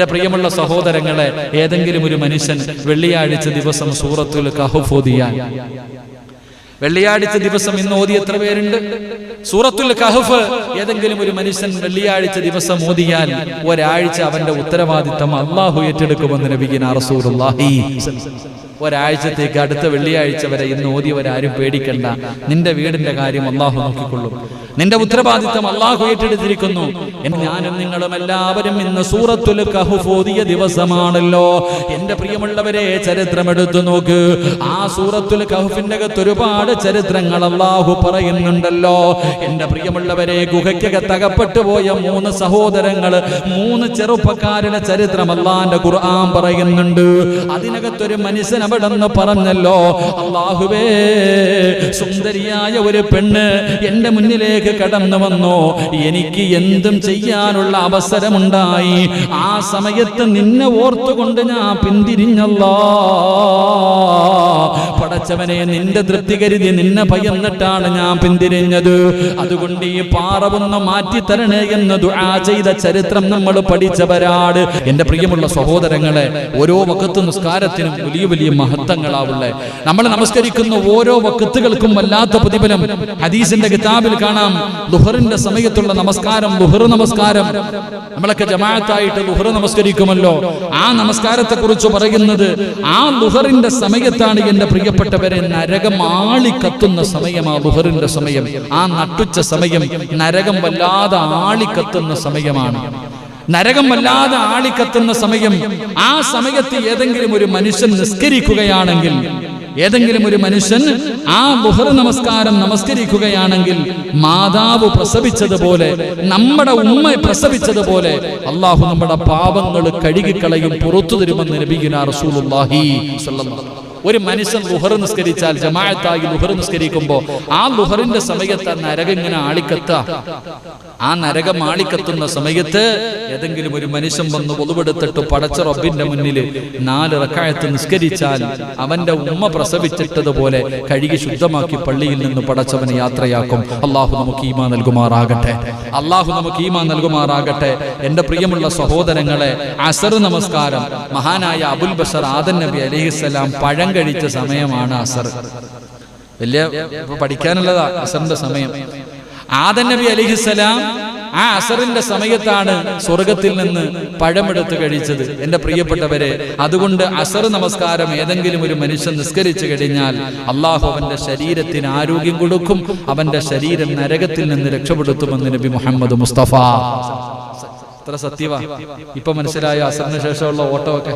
എന്റെ പ്രിയമുള്ള സഹോദരങ്ങളെ ഏതെങ്കിലും ഒരു മനുഷ്യൻ വെള്ളിയാഴ്ച ദിവസം സൂറത്തുൽ കഹഫ് ഓതിയാൽ. വെള്ളിയാഴ്ച ദിവസം ഇന്ന് ഓതി എത്ര പേരുണ്ട്? സൂറത്തുൽ കഹഫ് ഏതെങ്കിലും ഒരു മനുഷ്യൻ വെള്ളിയാഴ്ച ദിവസം ഓതിയാൽ ഒരാഴ്ച അവന്റെ ഉത്തരവാദിത്തം അള്ളാഹു ഏറ്റെടുക്കുമെന്ന് നബിഗിന റസൂലുള്ളാഹി. ഒരാഴ്ചത്തേക്ക് അടുത്ത വെള്ളിയാഴ്ച വരെ ഇന്ന് ഓതിയവരാരും പേടിക്കണ്ട. നിന്റെ വീടിന്റെ കാര്യം അള്ളാഹു നോക്കിക്കൊള്ളും. നിന്റെ ഉത്തരവാദിത്തം അള്ളാഹു ഏറ്റെടുത്തിരിക്കുന്നു. ഞാനും നിങ്ങളും എല്ലാവരും ഇന്ന് സൂറത്തുൽ കഹഫ് ഓതിയ ദിവസമാണല്ലോ. എന്റെ പ്രിയമുള്ളവരെ ചരിത്രം എടുത്തു നോക്ക്. ആ സൂറത്തുൽ കഹുഫിന്റെ അകത്ത് ഒരുപാട് ചരിത്രങ്ങൾ അള്ളാഹു പറയുന്നുണ്ടല്ലോ. എന്റെ പ്രിയമുള്ളവരെ ഗുഹയ്ക്കകത്ത് അകപ്പെട്ടു പോയ മൂന്ന് സഹോദരങ്ങൾ മൂന്ന് ചെറുപ്പക്കാരുടെ ചരിത്രം അള്ളാന്റെ ഖുർആൻ പറയുന്നുണ്ട്. അതിനകത്തൊരു മനുഷ്യൻ അവിടെ പറഞ്ഞല്ലോ? അള്ളാഹുവേ സുന്ദരിയായ ഒരു പെണ്ണ് എന്റെ മുന്നിലേക്ക് കടന്നു വന്നു. എനിക്ക് എന്തും ചെയ്യാനുള്ള അവസരമുണ്ടായി. ആ സമയത്ത് നിന്നെ ഓർത്തുകൊണ്ട് ഞാൻ പിന്തിരിഞ്ഞല്ലോ. പടച്ചവനെ നിന്റെ തൃപ്തി കരുതി നിന്നെ ഭയന്നിട്ടാണ് ഞാൻ പിന്തിരിഞ്ഞത്. അതുകൊണ്ട് ഈ പാറ ഒന്ന് മാറ്റി തരണേ എന്ന് ദുആ ചെയ്ത ചരിത്രം നമ്മൾ പഠിച്ചവരാട് എന്റെ പ്രിയമുള്ള സഹോദരങ്ങളെ ഓരോ വക്കത്ത് നിസ്കാരത്തിനും വലിയ വലിയ മഹത്വങ്ങളാവുള്ളേ. നമ്മൾ നമസ്കരിക്കുന്ന ഓരോ വക്കത്തുകൾക്കും വല്ലാത്ത പ്രതിഫലം. ഹദീസിന്റെ കിതാബിൽ കാണാം ദുഹറിന്റെ സമയത്തുള്ള നമസ്കാരം ദുഹർ നമസ്കാരം. നമ്മളൊക്കെ ജമാഅത്തായിട്ട് ദുഹർ നമസ്കരിക്കുമല്ലോ. ആ നമസ്കാരത്തെ കുറിച്ച് പറയുന്നത് ആ ദുഹറിന്റെ സമയത്താണ് എന്റെ പ്രിയപ്പെട്ടവരെ നരകം ആളി കത്തുന്ന സമയം ആ ദുഹറിന്റെ സമയം. ആ നട്ടുച്ച സമയം നരകം വല്ലാതെ ആളി കത്തുന്ന സമയമാണ്. നരകം വല്ലാതെ ആളിക്കത്തുന്ന സമയം ആ സമയത്ത് ഏതെങ്കിലും ഒരു മനുഷ്യൻ നിസ്കരിക്കുകയാണെങ്കിൽ ഏതെങ്കിലും ഒരു മനുഷ്യൻ ആ ബുഹർ നമസ്കാരം നമസ്കരിക്കുകയാണെങ്കിൽ മാതാവ് പ്രസവിച്ചതുപോലെ നമ്മുടെ ഉമ്മ പ്രസവിച്ചതുപോലെ അള്ളാഹു നമ്മുടെ പാപങ്ങൾ കഴുകിക്കളയും പുറത്തു തരുമെന്ന് നബിഗുന റസൂലുള്ളാഹി ഒരു മനുഷ്യൻ ലുഹർ നിസ്കരിച്ചാൽ ജമാഅത്തായി ലുഹർ നിസ്കരിക്കുമ്പോൾ ആ ലുഹറിന്റെ സമയത്ത് ആ നരകം ഇങ്ങനെ ആളിക്കത്ത. ആ നരകം ആളിക്കത്തുന്ന സമയത്ത് ഏതെങ്കിലും ഒരു മനുഷ്യൻ വന്ന് പൊതുവെടുത്തിട്ട് പടച്ച റബ്ബിന്റെ മുന്നിൽ നാല് റക്കായത്ത് നിസ്കരിച്ചാൽ അവന്റെ ഉമ്മ പ്രസവിച്ചിട്ടതുപോലെ കഴുകി ശുദ്ധമാക്കി പള്ളിയിൽ നിന്ന് പടച്ചവനെ യാത്രയാക്കും. അള്ളാഹു നമുക്ക് ഈമാ നൽകുമാറാകട്ടെ. അള്ളാഹു നമുക്ക് ഈമാ നൽകുമാറാകട്ടെ. എന്റെ പ്രിയമുള്ള സഹോദരങ്ങളെ അസർ നമസ്കാരം. മഹാനായ അബുൽ ബഷർ ആദൻ നബി അലഹിസ്സലാം പഴം കഴിച്ച സമയമാണ് അസർ. വലിയ പഠിക്കാനുള്ളതാ അസറിന്റെ സമയം. ആദൻ നബി അലിഹിസലാം ആ അസറിന്റെ സമയത്താണ് സ്വർഗത്തിൽ നിന്ന് പഴമെടുത്ത് കഴിച്ചത്. എന്റെ പ്രിയപ്പെട്ടവരെ അതുകൊണ്ട് അസർ നമസ്കാരം ഏതെങ്കിലും ഒരു മനുഷ്യൻ നിസ്കരിച്ചു കഴിഞ്ഞാൽ അള്ളാഹു അവന്റെ ശരീരത്തിന് ആരോഗ്യം കൊടുക്കും അവന്റെ ശരീരം നരകത്തിൽ നിന്ന് രക്ഷപ്പെടുത്തുമെന്ന് നബി മുഹമ്മദ് മുസ്തഫ. അത്ര സത്യവാ. ഇപ്പൊ മനസ്സിലായ അസറിന് ശേഷമുള്ള ഓട്ടമൊക്കെ?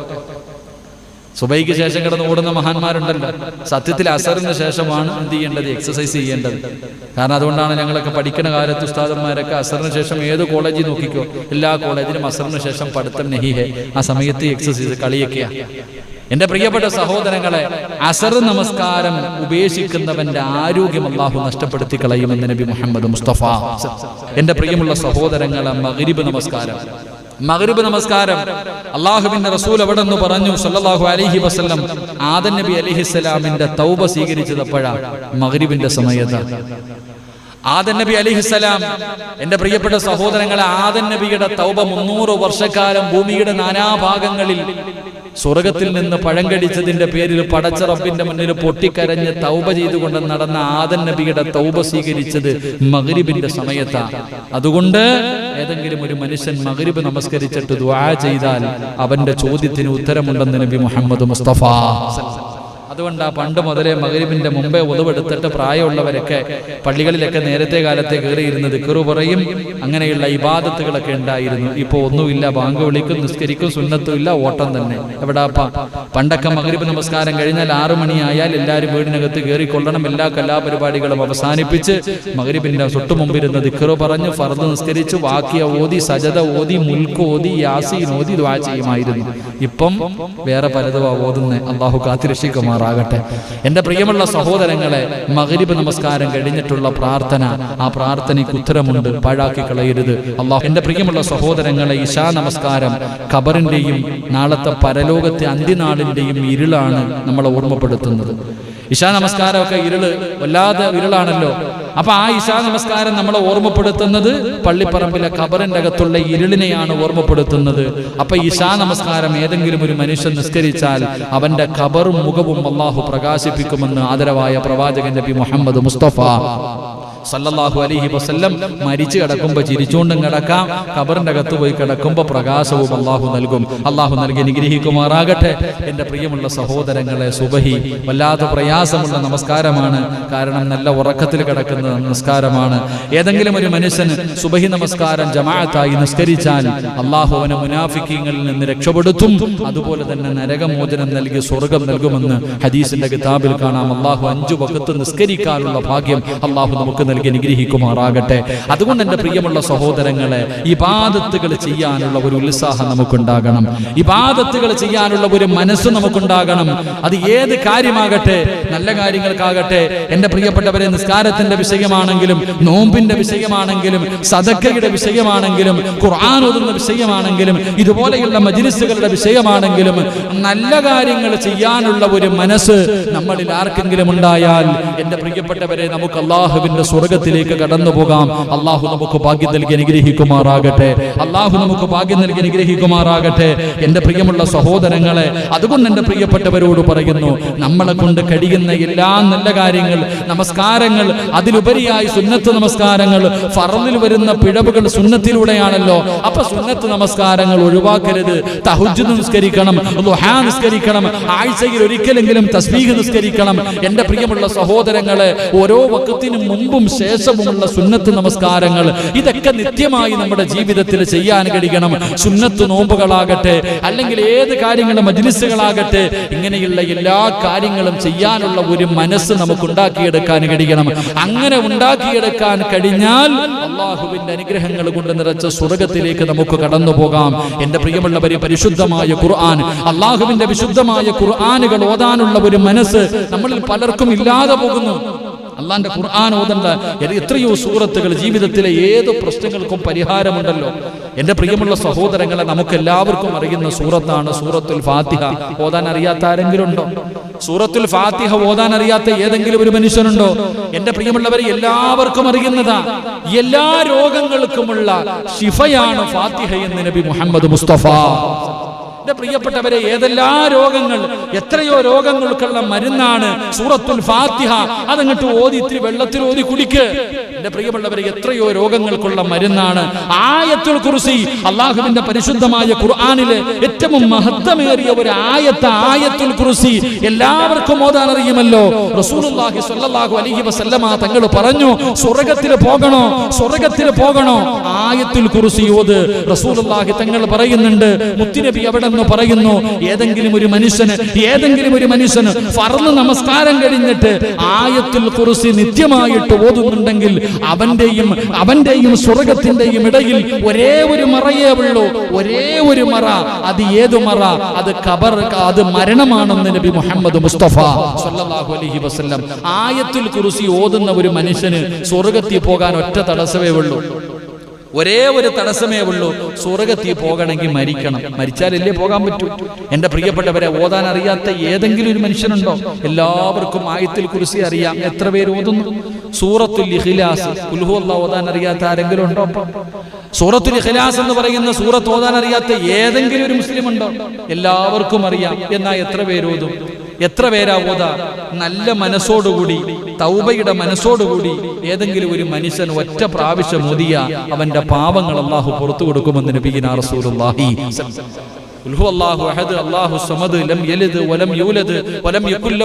സുബൈക്ക് ശേഷം കിടന്ന് ഓടുന്ന മഹാന്മാരുണ്ടല്ലോ. സത്യത്തിൽ അസറിന് ശേഷമാണ് എന്ത് ചെയ്യേണ്ടത്? എക്സസൈസ് ചെയ്യേണ്ടത്. കാരണം അതുകൊണ്ടാണ് ഞങ്ങളൊക്കെ പഠിക്കുന്ന കാലത്ത് ഉസ്താദന്മാരൊക്കെ അസറിന് ശേഷം ഏത് കോളേജിൽ നോക്കിക്കോ? എല്ലാ കോളേജിലും അസറിന് ശേഷം പഠിത്തം നെഹിഹെ. ആ സമയത്ത് എക്സസൈസ് കളിയൊക്കെയാ. എന്റെ പ്രിയപ്പെട്ട സഹോദരങ്ങളെ അസർ നമസ്കാരം ഉപേക്ഷിക്കുന്നവന്റെ ആരോഗ്യം അള്ളാഹു നഷ്ടപ്പെടുത്തി കളയുമെന്ന് നബി മുഹമ്മദ് മുസ്തഫ. എന്റെ പ്രിയമുള്ള സഹോദരങ്ങളെ മകരിബ് നമസ്കാരം. മഗ്രിബ് നമസ്കാരം. അള്ളാഹുവിന്റെ റസൂൽ എവിടെ നിന്ന് പറഞ്ഞു സല്ലാഹു അലഹി വസ്ലം ആദൻ നബി അലിഹിസ്സലാമിന്റെ തൗബ സ്വീകരിച്ചതപ്പോഴാണ് എപ്പോഴാ മഗ്രിബിന്റെ സമയത്ത്. ആദൻ നബി അലിഹിസ്സലാം എന്റെ പ്രിയപ്പെട്ട സഹോദരങ്ങളെ ആദൻ നബിയുടെ തൗബ മുന്നൂറ് വർഷക്കാലം ഭൂമിയുടെ നാനാഭാഗങ്ങളിൽ സ്വർഗത്തിൽ നിന്ന് പഴം കടിച്ചതിന്റെ പേരിൽ പടച്ചറപ്പിന്റെ മുന്നിൽ പൊട്ടിക്കരഞ്ഞ് തൗബ ചെയ്തുകൊണ്ട് നടന്ന ആദൻ നബിയുടെ തൗബ സ്വീകരിച്ചത് മകരിബിന്റെ സമയത്താണ് അതുകൊണ്ട് ഏതെങ്കിലും ഒരു മനുഷ്യൻ മകരിബ് നമസ്കരിച്ചിട്ട് ദ്വാ ചെയ്താൽ അവന്റെ ചോദ്യത്തിന് ഉത്തരമുണ്ടെന്ന് നബി മുഹമ്മദ് മുസ്തഫ. അതുകൊണ്ട് പണ്ട് മുതലേ മകരിബിന്റെ മുമ്പേ ഉതവെടുത്തിട്ട് പ്രായമുള്ളവരൊക്കെ പള്ളികളിലൊക്കെ നേരത്തെ കാലത്തെ കയറിയിരുന്ന് ദിക്കറു പറയും. അങ്ങനെയുള്ള ഇബാദത്തുകളൊക്കെ ഉണ്ടായിരുന്നു. ഇപ്പൊ ഒന്നുമില്ല. ബാങ്ക് വിളിക്കും നിസ്കരിക്കും സുന്നത്തും ഇല്ല ഓട്ടം തന്നെ. എവിടാപ്പ പണ്ടൊക്കെ മകരിബ് നമസ്കാരം കഴിഞ്ഞാൽ ആറു മണിയായാൽ എല്ലാവരും വീടിനകത്ത് കയറിക്കൊള്ളണം. എല്ലാ കലാപരിപാടികളും അവസാനിപ്പിച്ച് മകരിബിന്റെ തൊട്ടു മുമ്പിരുന്ന് ദിക്കറു പറഞ്ഞു ഫർദ് നിസ്കരിച്ച് വാക്കിയ ഓതി സജത ഓതി മുൽക്ക് ഓതി യാസീൻ ഓതി ദ്വാ ചെയ്യുമായിരുന്നു. ഇപ്പം വേറെ പലതും ഓതുന്നേ. അള്ളാഹു കാത്തിരക്ഷിക്കുമാറാകട്ടെ എന്റെ പ്രിയമുള്ള സഹോദരങ്ങളെ മകരിബ് നമസ്കാരം കഴിഞ്ഞിട്ടുള്ള പ്രാർത്ഥന ആ പ്രാർത്ഥനയ്ക്ക് ഉത്തരമുണ്ട് പാഴാക്കി കളയരുത്. അള്ളാഹു എന്റെ പ്രിയമുള്ള സഹോദരങ്ങളെ ഇശാ നമസ്കാരം ഖബറിന്റെയും നാളത്തെ പരലോകത്തെ അന്ത്യനാളിന്റെയും ഇരുളാണ് നമ്മളെ ഓർമ്മപ്പെടുത്തുന്നത്. ഇശാ നമസ്കാരമൊക്കെ ഇരുൾ വല്ലാതെ ഇരുളാണല്ലോ. അപ്പൊ ആ ഇശാ നമസ്കാരം നമ്മളെ ഓർമ്മപ്പെടുത്തുന്നത് പള്ളിപ്പറമ്പിലെ ഖബറിന്റെ അകത്തുള്ള ഇരുളിനെയാണ് ഓർമ്മപ്പെടുത്തുന്നത്. അപ്പൊ ഇശാ നമസ്കാരം ഏതെങ്കിലും ഒരു മനുഷ്യൻ നിസ്കരിച്ചാൽ അവന്റെ ഖബറും മുഖവും അള്ളാഹു പ്രകാശിപ്പിക്കുമെന്ന് ആദരവായ പ്രവാചകൻ നബി മുഹമ്മദ് മുസ്തഫ. സല്ലല്ലാഹു അലൈഹി വസല്ലം മരിച്ചു കിടക്കുമ്പോൾ ചിരിച്ചുകൊണ്ടും കിടക്കാം. ഖബറിന്റെ അകത്ത് പോയി കിടക്കുമ്പോൾ പ്രകാശവും അള്ളാഹു നൽകും. അള്ളാഹു നൽകി നിഗ്രഹിക്കുമാറാകട്ടെ എന്റെ പ്രിയമുള്ള സഹോദരങ്ങളെ സുബഹി വല്ലാത്ത പ്രയാസമുള്ള നമസ്കാരമാണ്. കാരണം നല്ല ഉറക്കത്തിൽ കിടക്കുന്ന നമസ്കാരമാണ്. ഏതെങ്കിലും ഒരു മനുഷ്യന് സുബഹി നമസ്കാരം ജമാഅത്തായി നിസ്കരിച്ചാൽ അള്ളാഹു അവനെ മുനാഫിക്കങ്ങളിൽ നിന്ന് രക്ഷപ്പെടുത്തും. അതുപോലെ തന്നെ നരകമോചനം നൽകി സ്വർഗം നൽകുമെന്ന് ഹദീസിന്റെ കിതാബിൽ കാണാം. അള്ളാഹു അഞ്ചു വക്കത്ത് നിസ്കരിക്കാനുള്ള ഭാഗ്യം അള്ളാഹു നമുക്ക് നൽകി. അനുഗ്രഹിക്കുമാറാകട്ടെ. അതുകൊണ്ട് എന്റെ പ്രിയമുള്ള സഹോദരങ്ങളെ ഇബാദത്തുകൾ ചെയ്യാനുള്ള ഒരു ഉത്സാഹം നമുക്കുണ്ടാകണം. ഇബാദത്തുകൾ ചെയ്യാനുള്ള ഒരു മനസ്സ് നമുക്കുണ്ടാകണം. അത് ഏത് കാര്യമാകട്ടെ നല്ല കാര്യങ്ങൾക്കാകട്ടെ. എന്റെ പ്രിയപ്പെട്ടവരെ നിസ്കാരത്തിന്റെ വിഷയമാണെങ്കിലും നോമ്പിന്റെ വിഷയമാണെങ്കിലും സദക്കയുടെ വിഷയമാണെങ്കിലും ഖുർആൻ ഓതുന്ന വിഷയമാണെങ്കിലും ഇതുപോലെയുള്ള മജിലിസുകളുടെ വിഷയമാണെങ്കിലും നല്ല കാര്യങ്ങൾ ചെയ്യാനുള്ള ഒരു മനസ്സ് നമ്മളിൽ ആർക്കെങ്കിലും ഉണ്ടായാൽ എന്റെ പ്രിയപ്പെട്ടവരെ നമുക്ക് അള്ളാഹുവിന്റെ സ്വർഗത്തിലേക്ക് കടന്നു പോകാം അള്ളാഹു നമുക്ക് ഭാഗ്യം നൽകി അനുഗ്രഹിക്കുമാറാകട്ടെ. അള്ളാഹു നമുക്ക് ഭാഗ്യം നൽകി അനുഗ്രഹിക്കുമാറാകട്ടെ. എന്റെ പ്രിയമുള്ള സഹോദരങ്ങളെ അതുകൊണ്ട് എന്റെ പ്രിയപ്പെട്ടവരോട് പറയുന്നു നമ്മളെ കൊണ്ട് കഴിയുന്ന എല്ലാ നല്ല കാര്യങ്ങൾ നമസ്കാരങ്ങൾ അതിലുപരിയായി സുന്നത്ത് നമസ്കാരങ്ങൾ ഫറലിൽ വരുന്ന പിഴവുകൾ സുന്നത്തിലൂടെയാണല്ലോ. അപ്പൊ സുന്നത്ത് നമസ്കാരങ്ങൾ ഒഴിവാക്കരുത്. തഹുജ് നിസ്കരിക്കണം ലുഹാ നിസ്കരിക്കണം ആഴ്ചയിൽ ഒരിക്കലെങ്കിലും തസ്ബീഹ് നിസ്കരിക്കണം. എന്റെ പ്രിയമുള്ള സഹോദരങ്ങളെ ഓരോ വക്കത്തിനും മുമ്പും ശേഷവുമുള്ള സുന്നത്ത് നമസ്കാരങ്ങൾ ഇതൊക്കെ നിത്യമായി നമ്മുടെ ജീവിതത്തിൽ ചെയ്യാൻ കഴിയണം. സുന്നത്ത് നോമ്പുകളാകട്ടെ അല്ലെങ്കിൽ ഏത് കാര്യങ്ങളും മജ്ലിസുകളാകട്ടെ ഇങ്ങനെയുള്ള എല്ലാ കാര്യങ്ങളും ചെയ്യാനുള്ള ഒരു മനസ്സ് നമുക്ക് ഉണ്ടാക്കിയെടുക്കാൻ കഴിയണം. അങ്ങനെ ഉണ്ടാക്കിയെടുക്കാൻ കഴിഞ്ഞാൽ അള്ളാഹുവിന്റെ അനുഗ്രഹങ്ങൾ കൊണ്ട് നിറച്ച സ്വർഗത്തിലേക്ക് നമുക്ക് കടന്നു പോകാം. എന്റെ പ്രിയമുള്ളവരെ പരിശുദ്ധമായ ഖുർആൻ അള്ളാഹുവിന്റെ വിശുദ്ധമായ ഖുർആാനുകൾ ഓതാനുള്ള ഒരു മനസ്സ് നമ്മളിൽ പലർക്കും ഇല്ലാതെ പോകുന്നു. അള്ളാന്റെ ഖുർആൻ ഓതണ്ട എത്രയോ സൂറത്തുകൾ ജീവിതത്തിലെ ഏത് പ്രശ്നങ്ങൾക്കും പരിഹാരമുണ്ടല്ലോ. എന്റെ പ്രിയമുള്ള സഹോദരങ്ങളെ നമുക്ക് എല്ലാവർക്കും അറിയുന്ന സൂറത്താണ് സൂറത്തുൽ ഫാത്തിഹ. ഓതാൻ അറിയാത്ത ആരെങ്കിലും ഉണ്ടോ സൂറത്തുൽ ഫാത്തിഹ ഓതാൻ അറിയാത്ത ഏതെങ്കിലും ഒരു മനുഷ്യനുണ്ടോ? എന്റെ പ്രിയമുള്ളവരെ എല്ലാവർക്കും അറിയുന്നതാ. എല്ലാ രോഗങ്ങൾക്കുമുള്ള ശിഫയാണ് ഫാത്തിഹ എന്ന് നബി മുഹമ്മദ് മുസ്തഫ. എന്റെ പ്രിയപ്പെട്ടവരെ ഏതെല്ലാ രോഗങ്ങൾ എത്രയോ രോഗങ്ങൾക്കുള്ള മരുന്നാണ് സൂറത്തുൽ ഫാത്തിഹ. അതങ്ങട്ട് ഓതി ഇത്തിരി വെള്ളത്തിൽ ഓതി കുടിക്ക്. എന്റെ പ്രിയപ്പെട്ടവരെ എത്രയോ രോഗങ്ങൾക്കുള്ള മരുന്നാണ് ആയത്തുൽ കുർസി അള്ളാഹുവിന്റെ പരിശുദ്ധമായ ഖുർആാനിലെ ഏറ്റവും മഹത്വമേറിയ ഒരു ആയത്ത് ആയത്തുൽ കുർസി. എല്ലാവർക്കും ഓതാൻ അറിയുമല്ലോ. റസൂലുള്ളാഹി സ്വല്ലല്ലാഹു അലൈഹി വസല്ലമ തങ്ങൾ പറഞ്ഞു സ്വർഗത്തിൽ പോകണോ സ്വർഗത്തിൽ പോകണോ? ആയത്തുൽ കുർസി ഓത്. റസൂലുള്ളാഹി തങ്ങൾ പറയുന്നുണ്ട് മുത്തുനബി അവിടെ നിന്ന് പറയുന്നു. ഏതെങ്കിലും ഒരു മനുഷ്യന് ഏതെങ്കിലും ഒരു മനുഷ്യന് ഫർൾ നമസ്കാരം കഴിഞ്ഞിട്ട് ആയത്തിൽ കുറിച്ച് നിത്യമായിട്ട് ഓതുന്നുണ്ടെങ്കിൽ അവന്റെയും അവന്റെയും സ്വർഗത്തിന്റെയും ഇടയിൽ ഒരേ ഒരു മറയേ ഉള്ളൂ. ഒരേ ഒരു മറ. അത് ഏതു മറ? അത് കബർ അത് മരണമാണെന്ന് നബി മുഹമ്മദ് മുസ്തഫ സല്ലല്ലാഹു അലൈഹി വസല്ലം. ആയത്തിൽ കുറിച്ച് ഓതുന്ന ഒരു മനുഷ്യന് സ്വർഗത്തിൽ പോകാൻ ഒറ്റ തടസ്സമേ ഉള്ളൂ. ഒരേ ഒരു തടസ്സമേ ഉള്ളൂ. സ്വർഗത്തിൽ പോകണമെങ്കിൽ മരിക്കണം. മരിച്ചാലല്ലേ പോകാൻ പറ്റൂ. എന്റെ പ്രിയപ്പെട്ടവരെ ഓതാൻ അറിയാത്ത ഏതെങ്കിലും ഒരു മനുഷ്യനുണ്ടോ? എല്ലാവർക്കും ആയത്തിൽ കുറിച്ച് അറിയാം. എത്ര പേര് ഓതുന്നു? സൂറത്തുൽ ഇഖ്ലാസ്. ഉൽഹു അല്ലാഹ് ഓതാൻ അറിയാത്ത ആരെങ്കിലും ഉണ്ടോ? സൂറത്തുൽ ഇഖ്ലാസ് എന്ന് പറയുന്ന സൂറത്ത് ഓതാൻ അറിയാത്ത ഏതെങ്കിലും ഒരു മുസ്ലിം ഉണ്ടോ എല്ലാവർക്കും അറിയാം. എന്നാ എത്ര പേര് ഓതും? എത്ര പേരാ ഓത നല്ല മനസ്സോടുകൂടി തൗബയുടെ മനസ്സോടുകൂടി ഏതെങ്കിലും ഒരു മനുഷ്യൻ ഒറ്റ പ്രാവശ്യം ഓതിയ അവന്റെ പാപങ്ങൾ അള്ളാഹു പുറത്തു കൊടുക്കുമെന്ന് നബീന റസൂലുള്ളാഹി. ഖുൽ അല്ലാഹു അഹദ് അല്ലാഹു സമദ് ലം യലിദ് വലം യൂലദ് വലം യകുൽ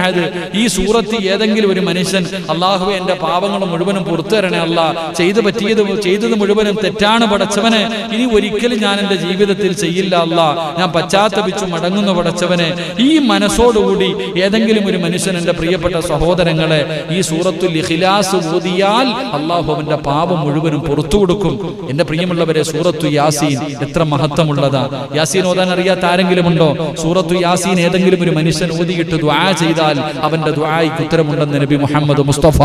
അഹദ് ഈ സൂറത്ത് ഏതെങ്കിലും ഒരു മനുഷ്യൻ അല്ലാഹുവേ എന്റെ പാപങ്ങൾ മുഴുവനും പുറത്തു തരണേ അല്ല ചെയ്തു പറ്റിയത് ചെയ്തത് മുഴുവനും തെറ്റാണ് പടച്ചവനെ. ഇനി ഒരിക്കലും ഞാൻ എന്റെ ജീവിതത്തിൽ ചെയ്യില്ല അല്ല ഞാൻ പശ്ചാത്തപിച്ചു മടങ്ങുന്ന പടച്ചവനെ. ഈ മനസ്സോടുകൂടി ഏതെങ്കിലും ഒരു മനുഷ്യൻ എന്റെ പ്രിയപ്പെട്ട സഹോദരങ്ങളെ ഈ സൂറത്തുൽ ഇഖ്ലാസ് ഓതിയാൽ അള്ളാഹു അവന്റെ പാപം മുഴുവനും പുറത്തു കൊടുക്കും. എന്റെ പ്രിയമുള്ളവരെ സൂറത്തു യാസീൻ എത്ര മഹത്വമുള്ളതാ യാസീൻ ഓതാൻ അറിയാത്ത ആരെങ്കിലും ഉണ്ടോ സൂറത്തു യാസീൻ ഏതെങ്കിലും ഒരു മനുഷ്യൻ ഓതിയിട്ട് ദ്വാ ചെയ്താൽ അവന്റെ ദ്വായ്ക്ക് ഉത്തരമുണ്ടെന്ന് നബി മുഹമ്മദ് മുസ്തഫ.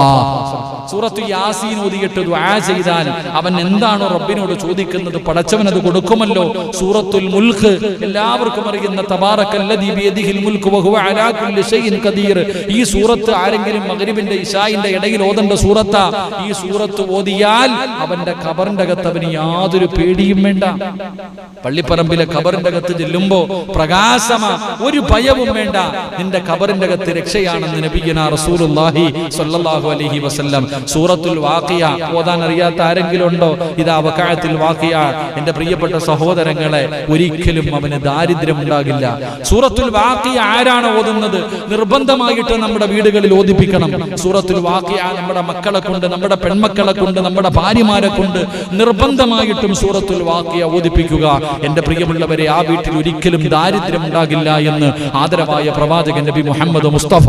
സൂറത്തു യാസീൻ ഓതിയിട്ട് ദുആ ചെയ്താൽ അവൻ എന്താണോ റബ്ബിനോട് ചോദിക്കുന്നത് പടച്ചവൻ അത് കൊടുക്കുമല്ലോ. സൂറത്തുൽ മുൽഖ്. എല്ലാവർക്കും അറിയുന്ന തബാറക്കല്ലദീ ബിയദിഹിൽ മുൽഖ് വഹുവ അലാ കുല്ലി ഷൈഇൻ ഖദീർ. ഈ സൂറത്ത് ആരെങ്കിലും മഗ്രിബിന്റെ ഇശായിന്റെ ഇടയിൽ ഓതണ്ട സൂറത്താ? ഈ സൂറത്ത് ഓതിയാൽ അവന്റെ ഖബറിന്റെ അകത്ത് അവന് യാതൊരു പേടിയും വേണ്ട. പള്ളിപ്പറമ്പിലെ ഖബറിന്റെ അകത്ത് ചെല്ലുമ്പോ പ്രകാശമ ഒരു ഭയവും വേണ്ട. നിന്റെ ഖബറിന്റെ അകത്ത് രക്ഷയാണെന്ന് നബിയന റസൂലുള്ളാഹി സ്വല്ലല്ലാഹു അലൈഹി വസല്ലം. സൂറത്തുൽ വാക്കിയ ഓതാൻ അറിയാത്ത ആരെങ്കിലും ഉണ്ടോ ഇത് അവകാശത്തിൽ വാക്കിയ എന്റെ പ്രിയപ്പെട്ട സഹോദരങ്ങളെ ഒരിക്കലും അവന് ദാരിദ്ര്യം ഉണ്ടാകില്ല സൂറത്തുൽ വാക്കിയ ആരാണ് ഓതുന്നത്? നിർബന്ധമായിട്ട് നമ്മുടെ വീടുകളിൽ ഓതിപ്പിക്കണം. സൂറത്തുൽ വാക്കിയ നമ്മുടെ മക്കളെ കൊണ്ട് നമ്മുടെ പെൺമക്കളെ കൊണ്ട് നമ്മുടെ ഭാര്യമാരെ കൊണ്ട് നിർബന്ധമായിട്ടും സൂറത്തുൽ വാക്കിയ ഓതിപ്പിക്കുക. എന്റെ പ്രിയമുള്ളവരെ ആ വീട്ടിൽ ഒരിക്കലും ദാരിദ്ര്യം ഉണ്ടാകില്ല എന്ന് ആദരവായ പ്രവാചകൻ നബി മുഹമ്മദ് മുസ്തഫ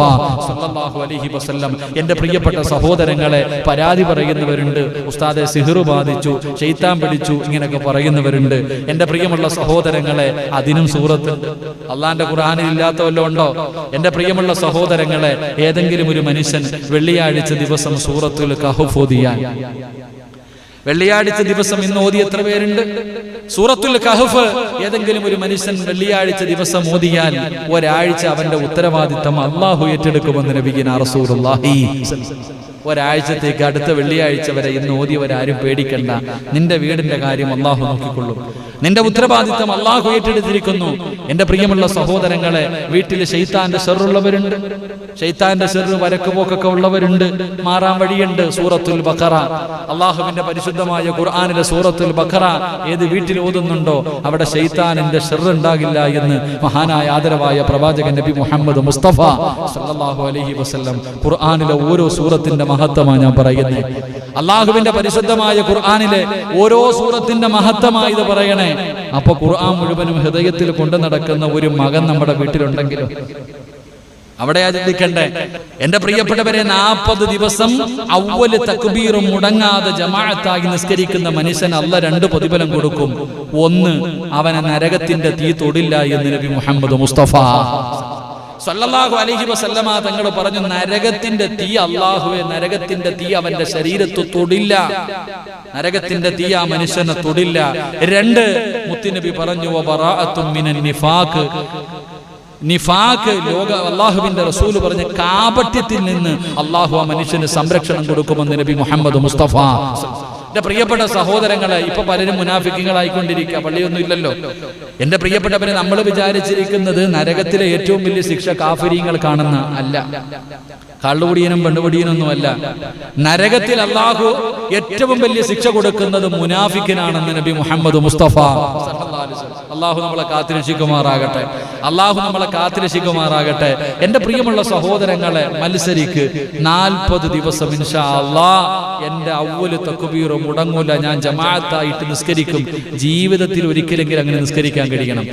സല്ലല്ലാഹു അലൈഹി വസല്ലം എന്റെ പ്രിയപ്പെട്ട സഹോദരങ്ങളെ പരാതി പറയുന്നവരുണ്ട്. ഉസ്താദെ സിഹിറു ബാധിച്ചു ചെയ്ത്താൻ പിടിച്ചു ഇങ്ങനെയൊക്കെ പറയുന്നവരുണ്ട്. എന്റെ പ്രിയമുള്ള സഹോദരങ്ങളെ അതിനും സൂറത്തുണ്ട് അള്ളാന്റെ ഖുർആാനിൽ ഇല്ലാത്ത വല്ലതും ഉണ്ടോ? എന്റെ പ്രിയമുള്ള സഹോദരങ്ങളെ ഏതെങ്കിലും ഒരു മനുഷ്യൻ വെള്ളിയാഴ്ച ദിവസം സൂറത്തുൽ കഹുഫോദിയാൻ വെള്ളിയാഴ്ച ദിവസം ഇന്ന് ഓതി എത്ര പേരുണ്ട്? സൂറത്തുൽ കഹഫ് ഏതെങ്കിലും ഒരു മനുഷ്യൻ വെള്ളിയാഴ്ച ദിവസം ഓതിയാൽ ഒരാഴ്ച അവന്റെ ഉത്തരവാദിത്തം അള്ളാഹു ഏറ്റെടുക്കുമെന്ന് നബിഗിൻ റസൂലുള്ളാഹി. ഒരാഴ്ചത്തേക്ക് അടുത്ത വെള്ളിയാഴ്ച വരെ ഇന്ന് ഓതിയവരാരും പേടിക്കണ്ട. നിന്റെ വീടിന്റെ കാര്യം അള്ളാഹു നോക്കിക്കൊള്ളും. നിന്റെ ഉത്തരവാദിത്തം അള്ളാഹു ഏറ്റെടുത്തിരിക്കുന്നു. എന്റെ പ്രിയമുള്ള സഹോദരങ്ങളെ വീട്ടിൽ ഷെയ്ത്താന്റെ ഷെറുള്ളവരുണ്ട്. ഷെയ്ത്താന്റെ വരക്ക് പോക്കൊക്കെ ഉള്ളവരുണ്ട്. മാറാൻ വഴിയുണ്ട് സൂറത്തുൽ ബഖറ. അള്ളാഹുവിന്റെ പരിശുദ്ധമായ ഖുർആാനിലെ സൂറത്തുൽ ബഖറ ഏത് വീട്ടിൽ ഓതുന്നുണ്ടോ അവിടെ ഷെയ്ത്താനിന്റെ ഉണ്ടാകില്ല എന്ന് മഹാനായ ആദരവായ പ്രവാചകൻ നബി മുഹമ്മദ് മുസ്തഫ സല്ലല്ലാഹു അലഹി വസല്ലം ഖുർആാനിലെ ഓരോ സൂറത്തിന്റെ മഹത്വമാണ് ഞാൻ പറയുന്നത്. അള്ളാഹുവിന്റെ പരിശുദ്ധമായ ഖുർആാനിലെ ഓരോ സൂറത്തിന്റെ മഹത്വമായി ഇത് പറയണേ. അപ്പൊ ഖുർആൻ മുഴുവനും ഹൃദയത്തിൽ കൊണ്ടു നടക്കുന്ന ഒരു മകൻ നമ്മുടെ വീട്ടിലുണ്ടെങ്കിലും? അവിടെ ചിന്തിക്കണ്ടേ? എന്റെ പ്രിയപ്പെട്ടവരെ നാൽപ്പത് ദിവസം അവൽ തക്ബീറും മുടങ്ങാതെ ജമാഅത്തായി നിസ്കരിക്കുന്ന മനുഷ്യൻ അല്ല രണ്ട് പ്രതിഫലം കൊടുക്കും. ഒന്ന് അവനെ നരകത്തിന്റെ തീ തൊടില്ല എന്ന് നബി മുഹമ്മദ് മുസ്തഫ. സല്ലല്ലാഹു അലൈഹി വസല്ലമ തങ്ങൾ പറഞ്ഞു നരകത്തിന്റെ തീ അള്ളാഹുവെ നരകത്തിന്റെ തീ അവന്റെ ശരീരത്ത് തൊടില്ല. നരകത്തിന്റെ തീ ആ മനുഷ്യനെ തൊടില്ല. രണ്ട് മുത്തുനബി പറഞ്ഞു നിഫാഖ്. നിഫാക്ക് ലോക അള്ളാഹുവിന്റെ റസൂൽ പറഞ്ഞ കാപട്യത്തിൽ നിന്ന് അള്ളാഹു ആ മനുഷ്യന് സംരക്ഷണം കൊടുക്കുമെന്ന് നബി മുഹമ്മദ് മുസ്തഫ. എന്റെ പ്രിയപ്പെട്ട സഹോദരങ്ങളെ ഇപ്പൊ പലരും മുനാഫിക്കങ്ങളായിക്കൊണ്ടിരിക്കുക പള്ളിയൊന്നും ഇല്ലല്ലോ എന്റെ പ്രിയപ്പെട്ടവരെ നമ്മൾ വിചാരിച്ചിരിക്കുന്നത് നരകത്തിലെ ഏറ്റവും വലിയ ശിക്ഷ കാഫര്യങ്ങൾ കാണുന്ന അല്ല. കള്ളുകുടിയനും പെണ്ണുകുടിയനൊന്നും അല്ല നരകത്തിൽ അള്ളാഹു ഏറ്റവും വലിയ ശിക്ഷ കൊടുക്കുന്നത് മുനാഫിക്കിനാണെന്ന് നബി മുഹമ്മദ് മുസ്തഫ അള്ളാഹു നമ്മളെ കാത്തിരക്ഷിക്കുമാറാകട്ടെ. അള്ളാഹു നമ്മളെ കാത്തിരക്ഷിക്കുമാറാകട്ടെ. എന്റെ പ്രിയമുള്ള സഹോദരങ്ങളെ മത്സരിക്ക് നാൽപ്പത് ദിവസം ഇൻഷാ അള്ളാ എന്റെ അവൽ തക്കുബീറും മുടങ്ങൂല ഞാൻ ജമാഅത്തായിട്ട് നിസ്കരിക്കും. ജീവിതത്തിൽ ഒരിക്കലെങ്കിലും അങ്ങനെ നിസ്കരിക്കാൻ കഴിയണം.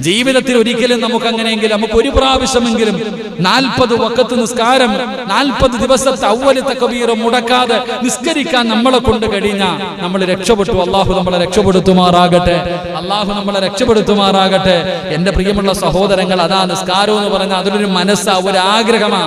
ജീവിതത്തിൽ ഒരിക്കലും നമുക്ക് അങ്ങനെയെങ്കിലും നമുക്ക് ഒരു പ്രാവശ്യമെങ്കിലും നാൽപ്പത് വക്കത്ത് നിസ്കാരം നാൽപ്പത് ദിവസത്തെ അവലത്തെ കബീറും മുടക്കാതെ നിസ്കരിക്കാൻ നമ്മളെ കൊണ്ട് കഴിഞ്ഞ നമ്മൾ രക്ഷപ്പെട്ടു. അള്ളാഹു നമ്മളെ രക്ഷപ്പെടുത്തുമാറാകട്ടെ. അള്ളാഹു നമ്മളെ രക്ഷപ്പെടുത്തുമാറാകട്ടെ. എന്റെ പ്രിയമുള്ള സഹോദരങ്ങൾ അതാ നിസ്കാരം എന്ന് പറഞ്ഞാൽ അതിലൊരു മനസ്സാ ഒരു ആഗ്രഹമാ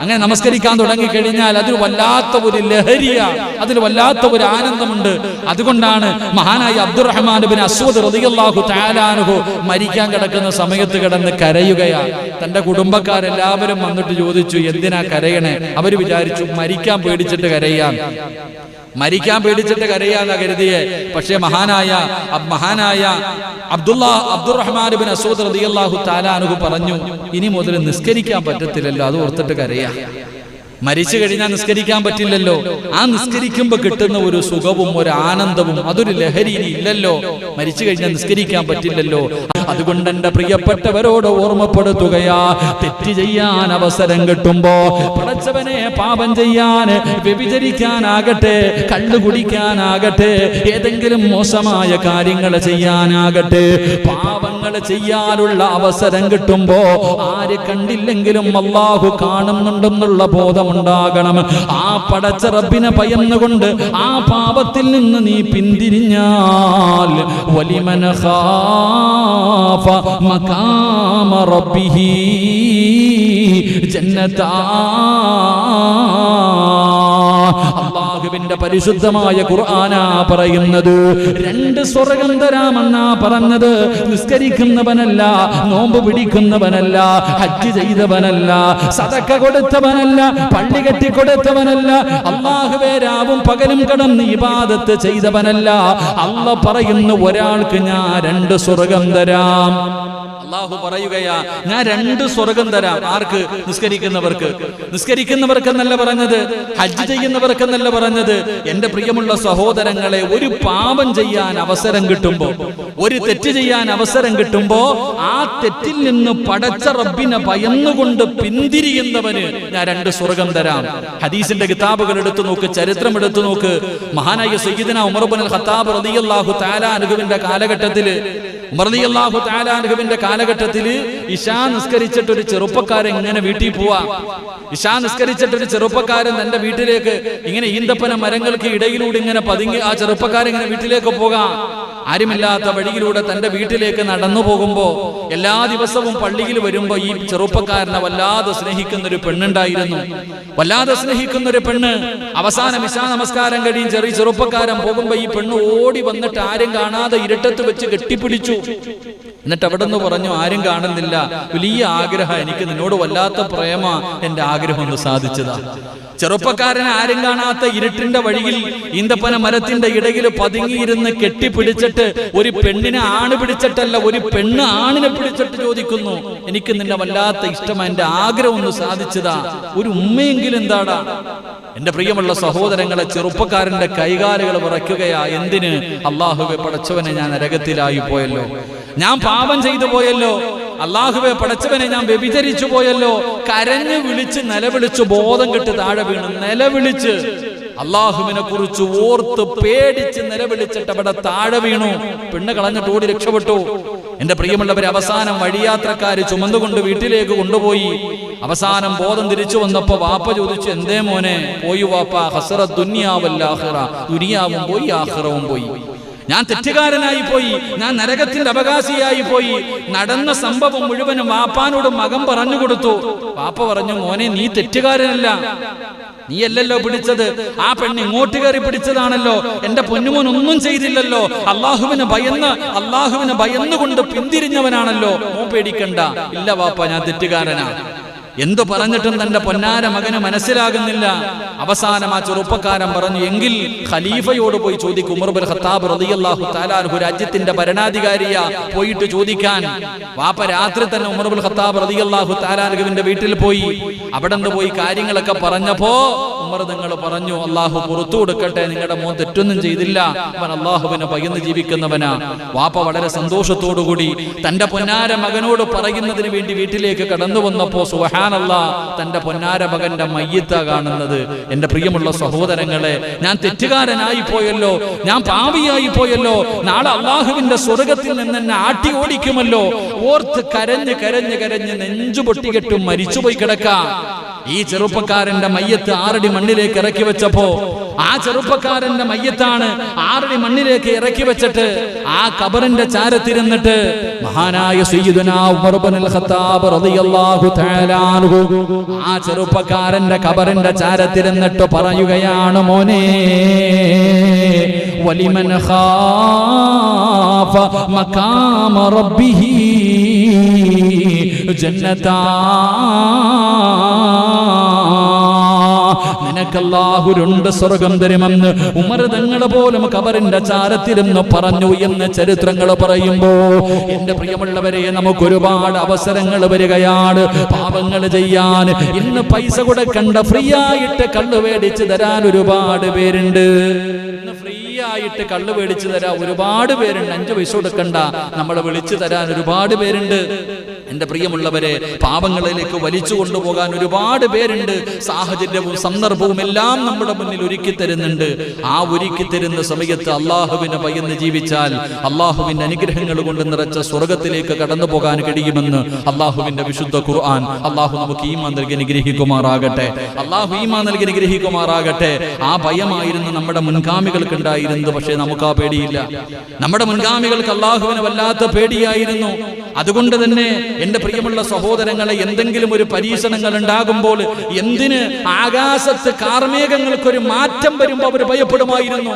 അങ്ങനെ നമസ്കരിക്കാൻ തുടങ്ങി കഴിഞ്ഞാൽ അതിൽ വല്ലാത്ത ഒരു ലഹരിയ അതിൽ വല്ലാത്ത ഒരു ആനന്ദമുണ്ട്. അതുകൊണ്ടാണ് മഹാനായ അബ്ദുറഹ്മാൻ ബിൻ അസ്വദ് റളിയല്ലാഹു താലാനുഹു മരിക്കാൻ കിടക്കുന്ന സമയത്ത് കിടന്ന് കരയുകയാണ് തന്റെ കുടുംബക്കാരെല്ലാവരും വന്നിട്ട് ചോദിച്ചു എന്തിനാ കരയണേ? അവർ വിചാരിച്ചു മരിക്കാൻ പേടിച്ചിട്ട് കരയാൻ മരിക്കാൻ പേടിച്ചിട്ട് കരയാന്ന കരുതിയെ. പക്ഷേ മഹാനായ മഹാനായ അബ്ദുള്ള അബ്ദുറഹ്മാൻ ബിൻ അസൂദ് റളിയല്ലാഹു താലാനുഹു പറഞ്ഞു ഇനി മുതൽ നിസ്കരിക്കാൻ പറ്റത്തില്ലല്ലോ അത് ഓർത്തിട്ട് കരയാ. മരിച്ചു കഴിഞ്ഞാൽ നിസ്കരിക്കാൻ പറ്റില്ലല്ലോ. ആ നിസ്കരിക്കുമ്പോ കിട്ടുന്ന ഒരു സുഖവും ഒരു ആനന്ദവും അതൊരു ലഹരി ഇല്ലല്ലോ. മരിച്ചു കഴിഞ്ഞാൽ നിസ്കരിക്കാൻ പറ്റില്ലല്ലോ. അതുകൊണ്ട് എന്റെ പ്രിയപ്പെട്ടവരോട് ഓർമ്മപ്പെടുത്തുകയാ. തെറ്റ് ചെയ്യാൻ അവസരം കിട്ടുമ്പോ പാപം ചെയ്യാൻ വ്യഭിചരിക്കാനാകട്ടെ കള്ളു കുടിക്കാനാകട്ടെ ഏതെങ്കിലും മോശമായ കാര്യങ്ങൾ ചെയ്യാനാകട്ടെ ചെയ്യാനുള്ള അവസരം കിട്ടുമ്പോ ആര് കണ്ടില്ലെങ്കിലും അള്ളാഹു കാണുന്നുണ്ടെന്നുള്ള ബോധമുണ്ടാകണം. ആ പടച്ച റബ്ബിനെ ഭയന്നുകൊണ്ട് ആ പാപത്തിൽ നിന്ന് നീ പിന്തിരിഞ്ഞാൽ വലിമന ജന്നതാ അള്ളാഹുവിന്റെ പരിശുദ്ധമായ ഖുർആനാ പറയുന്നത്. രണ്ട് സ്വർഗം തരാമെന്നാ പറഞ്ഞത്. നിസ്കരിക്കുന്നവനല്ല നോമ്പ് പിടിക്കുന്നവനല്ല ഹജ്ജ് ചെയ്തവനല്ല സതക്ക കൊടുത്തവനല്ല പള്ളി കെട്ടി കൊടുത്തവനല്ല അള്ളാഹുവേ രാവും പകലും കടന്ന് ഇബാദത്ത് ചെയ്തവനല്ല. അള്ള പറയുന്ന ഒരാൾക്ക് ഞാൻ രണ്ട് സ്വർഗം തരാം അള്ളാഹു പറയുകയാ ഞാൻ രണ്ട് സ്വർഗം തരാം. ആർക്ക്? നിസ്കരിക്കുന്നവർക്ക്. നിസ്കരിക്കുന്നവർക്ക്. എന്നല്ല പറഞ്ഞത് ഹജ്ജ് ചെയ്യുന്നവർക്ക് എന്നല്ല പറഞ്ഞത്. എന്റെ പ്രിയമുള്ള സഹോദരങ്ങളെ ഒരു പാപം ചെയ്യാൻ അവസരം കിട്ടുമ്പോ ഒരു തെറ്റ് ചെയ്യാൻ അവസരം കിട്ടുമ്പോ ആ തെറ്റിൽ നിന്ന് പടച്ച റബ്ബിനെ ഭയന്നുകൊണ്ട് പിന്തിരിയുന്നവന് ഞാൻ രണ്ട് സ്വർഗം തരാം. ഹദീസിന്റെ കിതാബുകൾ എടുത്തു നോക്ക് ചരിത്രം എടുത്തു നോക്ക്. മഹാനായ സയ്യിദിന ഉമർബുൽ ഖത്താബ് റളിയല്ലാഹു തആല അനുഗുവിന്റെ കാലഘട്ടത്തിൽ ഉമർദിയല്ലാഹു കാലഘട്ടത്തിൽ ഇഷാ നിസ്കരിച്ചിട്ട് ഒരു ചെറുപ്പക്കാരൻ ഇങ്ങനെ വീട്ടിൽ പോവാ. ഇഷാ നിസ്കരിച്ചിട്ട് ഒരു ചെറുപ്പക്കാരൻ തന്റെ വീട്ടിലേക്ക് ഇങ്ങനെ ഈന്തപ്പന മരങ്ങൾക്ക് ഇടയിലൂടെ ഇങ്ങനെ പതുങ്ങി ആ ചെറുപ്പക്കാരൻ ഇങ്ങനെ വീട്ടിലേക്ക് പോകാം. ആരുമില്ലാത്ത വഴിയിലൂടെ തന്റെ വീട്ടിലേക്ക് നടന്നു പോകുമ്പോ എല്ലാ ദിവസവും പള്ളിയിൽ വരുമ്പോ ഈ ചെറുപ്പക്കാരനെ വല്ലാതെ സ്നേഹിക്കുന്ന ഒരു പെണ്ണുണ്ടായിരുന്നു. വല്ലാതെ സ്നേഹിക്കുന്ന ഒരു പെണ്ണ്. അവസാനം ഇശാ നമസ്കാരം കഴിയും ചെറിയ ചെറുപ്പക്കാരൻ പോകുമ്പോ ഈ പെണ്ണ് ഓടി വന്നിട്ട് ആരും കാണാതെ ഇരട്ടത്ത് വെച്ച് കെട്ടിപ്പിടിച്ചു. എന്നിട്ട് അവിടെ നിന്ന് പറഞ്ഞു ആരും കാണുന്നില്ല. വലിയ ആഗ്രഹം എനിക്ക്. നിന്നോട് വല്ലാത്ത പ്രേമ എന്റെ ആഗ്രഹം ഒന്ന് സാധിച്ചതാ. ചെറുപ്പക്കാരനെ ആരും കാണാത്ത ഇരുട്ടിന്റെ വഴിയിൽ ഈന്തപ്പന മരത്തിന്റെ ഇടയിൽ പതുങ്ങിയിരുന്ന് കെട്ടിപ്പിടിച്ചിട്ട് ഒരു പെണ്ണിനെ ആണ് പിടിച്ചിട്ടല്ല ഒരു പെണ്ണ് ആണിനെ പിടിച്ചിട്ട് ചോദിക്കുന്നു എനിക്ക് നിന്നെ വല്ലാത്ത ഇഷ്ടം എന്റെ ആഗ്രഹം ഒന്ന് സാധിച്ചതാ. ഒരു ഉമ്മയെങ്കിലും എന്താടാ? എന്റെ പ്രിയമുള്ള സഹോദരങ്ങളെ ചെറുപ്പക്കാരന്റെ കൈകാലുകൾ വിറയ്ക്കുകയാ എന്തിന്? അള്ളാഹുവെ പടച്ചവനെ ഞാൻ നരകത്തിലായി പോയല്ലോ. ഞാൻ പാപം ചെയ്തു പോയല്ലോ. അള്ളാഹുവെ പടച്ചവനെ ഞാൻ വ്യഭിചരിച്ചു പോയല്ലോ. കരഞ്ഞു വിളിച്ച് നിലവിളിച്ച് ബോധം കെട്ട് താഴെ വീണ് നിലവിളിച്ച് അള്ളാഹുവിനെ കുറിച്ച് ഓർത്ത് പേടിച്ച് നിലവിളിച്ചിട്ട് അവിടെ താഴെ വീണു. പെണ്ണ് കളഞ്ഞിട്ട് ഓടി രക്ഷപ്പെട്ടു. എന്റെ പ്രിയമുള്ളവരെ അവസാനം വഴിയാത്രക്കാര് ചുമന്നുകൊണ്ട് വീട്ടിലേക്ക് കൊണ്ടുപോയി. അവസാനം ബോധം തിരിച്ചു വന്നപ്പോ വാപ്പ ചോദിച്ചു എന്തേ മോനെ? പോയി വാപ്പ ഹസറ ദുനിയാവല്ലാഹിറ ദുനിയാവും പോയി ആഹിറവും പോയി. ഞാൻ തെറ്റുകാരനായി പോയി ഞാൻ നരകത്തിന്റെ അവകാശിയായി പോയി. നടന്ന സംഭവം മുഴുവനും വാപ്പാനോട് മകൻ പറഞ്ഞു കൊടുത്തു. വാപ്പ പറഞ്ഞു മോനെ നീ തെറ്റുകാരനല്ല. നീ അല്ലല്ലോ പിടിച്ചത്. ആ പെണ്ണ് ഇങ്ങോട്ട് കയറി പിടിച്ചതാണല്ലോ. എന്റെ പൊന്നുമോൻ ഒന്നും ചെയ്തില്ലല്ലോ. അള്ളാഹുവിന് ഭയന്ന് അള്ളാഹുവിന് ഭയന്നുകൊണ്ട് പിന്തിരിഞ്ഞവനാണല്ലോ. മോ പേടിക്കണ്ട. ഇല്ല വാപ്പ ഞാൻ തെറ്റുകാരനാ. എന്തു പറഞ്ഞിട്ടും തന്റെ പൊന്നാര മകന് മനസ്സിലാകുന്നില്ല. അവസാനം ആ ചെറുപ്പക്കാരൻ പറഞ്ഞു എങ്കിൽ ഖലീഫയോട് പോയി ചോദിക്കും ഉമർബുൽ ഖത്താബ് റളിയല്ലാഹു തആലാഹു രാജ്യത്തിന്റെ ഭരണാധികാരിയ പോയിട്ട് ചോദിക്കാൻ. വാപ്പ രാത്രി തന്നെ ഉമർബുൽ ഖത്താബ് റളിയല്ലാഹു തആലാഹുവിന്റെ വീട്ടിൽ പോയി. അവിടെ പോയി? കാര്യങ്ങളൊക്കെ പറഞ്ഞപ്പോ ഉമർ നിങ്ങൾ പറഞ്ഞു അള്ളാഹു പുറത്തു കൊടുക്കട്ടെ നിങ്ങളുടെ മോൻ തെറ്റൊന്നും ചെയ്തില്ല. അവൻ അള്ളാഹുവിനെ പകർന്ന് ജീവിക്കുന്നവനാ. വാപ്പ വളരെ സന്തോഷത്തോടുകൂടി തന്റെ പൊന്നാര മകനോട് പറയുന്നതിന് വേണ്ടി വീട്ടിലേക്ക് കടന്നു വന്നപ്പോ സുഹാനല്ല തന്റെ പൊന്നാര മകന്റെ മയ്യത്ത കാണുന്നത്. എന്റെ പ്രിയമുള്ള സഹോദരങ്ങളെ ഞാൻ തെറ്റുകാരനായി പോയല്ലോ ഞാൻ പാവിയായി പോയല്ലോ നാളെ അള്ളാഹുവിന്റെ സ്വർഗത്തിൽ നിന്ന് എന്നെ ആട്ടി ഓടിക്കുമല്ലോ. ഓർത്ത് കരഞ്ഞ് കരഞ്ഞ് കരഞ്ഞ് നെഞ്ചു പൊട്ടികെട്ടും മരിച്ചുപോയി കിടക്കാം. ഈ ചെറുപ്പക്കാരന്റെ മയ്യത്ത് ആറടി മണ്ണിലേക്ക് ഇറക്കി വെച്ചപ്പോ ആ ചെറുപ്പക്കാരന്റെ മയ്യത്താണ് ആറടി മണ്ണിലേക്ക് ഇറക്കി വെച്ചിട്ട് ആ കബറിന്റെ ചാരത്തിരുന്നിട്ട് മഹാനായ ആ ചെറുപ്പക്കാരന്റെ കബറിന്റെ ചാരത്തിരുന്നിട്ട് പറയുകയാണ് മോനെ വലിമൻ റബ്ബിഹി ജന്നതാ നിനക്കല്ലാഹു രണ്ട് സ്വർഗം തരുമെന്ന് ഉമർ തങ്ങളെ പോലും കബറിന്റെ ചാരത്തിരുന്ന് പറഞ്ഞു എന്ന് ചരിത്രങ്ങൾ പറയുമ്പോ എന്റെ പ്രിയമുള്ളവരെ നമുക്ക് ഒരുപാട് അവസരങ്ങൾ വരികയാണ്. പാപങ്ങൾ ചെയ്യാൻ ഇന്ന് പൈസ കൊടുക്കണ്ട ഫ്രീ ആയിട്ട് കള്ളു മേടിച്ച് തരാൻ ഒരുപാട് പേരുണ്ട്. ഫ്രീ ആയിട്ട് കള്ളു മേടിച്ചു തരാൻ ഒരുപാട് പേരുണ്ട്. അഞ്ചു പൈസ കൊടുക്കണ്ട നമ്മളെ വിളിച്ചു തരാൻ ഒരുപാട് പേരുണ്ട്. എന്റെ പ്രിയമുള്ളവരെ പാപങ്ങളിലേക്ക് വലിച്ചു കൊണ്ടുപോകാൻ ഒരുപാട് പേരുണ്ട്. സാഹചര്യവും സന്ദർഭവും എല്ലാം നമ്മുടെ മുന്നിൽ ഒരുക്കി തരുന്നുണ്ട്. ആ ഒരുക്കി തരുന്ന സമയത്ത് അള്ളാഹുവിനെ പയ്യന്ന് ജീവിച്ചാൽ അള്ളാഹുവിന്റെ അനുഗ്രഹങ്ങൾ കൊണ്ട് നിറച്ച സ്വർഗത്തിലേക്ക് കടന്നു പോകാൻ കഴിയുമെന്ന് അള്ളാഹുവിന്റെ വിശുദ്ധ ഖുർആൻ അള്ളാഹു നമുക്ക് ഈമാ നൽകി അനുഗ്രഹിക്കുമാറാകട്ടെ. അള്ളാഹു ഈമാ നൽകി അനുഗ്രഹിക്കുമാറാകട്ടെ. ആ ഭയമായിരുന്നു നമ്മുടെ മുൻഗാമികൾക്ക് ഉണ്ടായിരുന്നത് പക്ഷേ നമുക്ക് ആ പേടിയില്ല. നമ്മുടെ മുൻഗാമികൾക്ക് അള്ളാഹുവിന് വല്ലാത്ത പേടിയായിരുന്നു. അതുകൊണ്ട് തന്നെ എന്റെ പ്രിയമുള്ള സഹോദരങ്ങളെ എന്തെങ്കിലും ഒരു പരീക്ഷണങ്ങൾ ഉണ്ടാകുമ്പോൾ എന്തിന് ആകാശത്ത് കാർമേഘങ്ങൾക്കൊരു മാറ്റം വരുമ്പോൾ അവർ ഭയപ്പെടുമായിരുന്നു?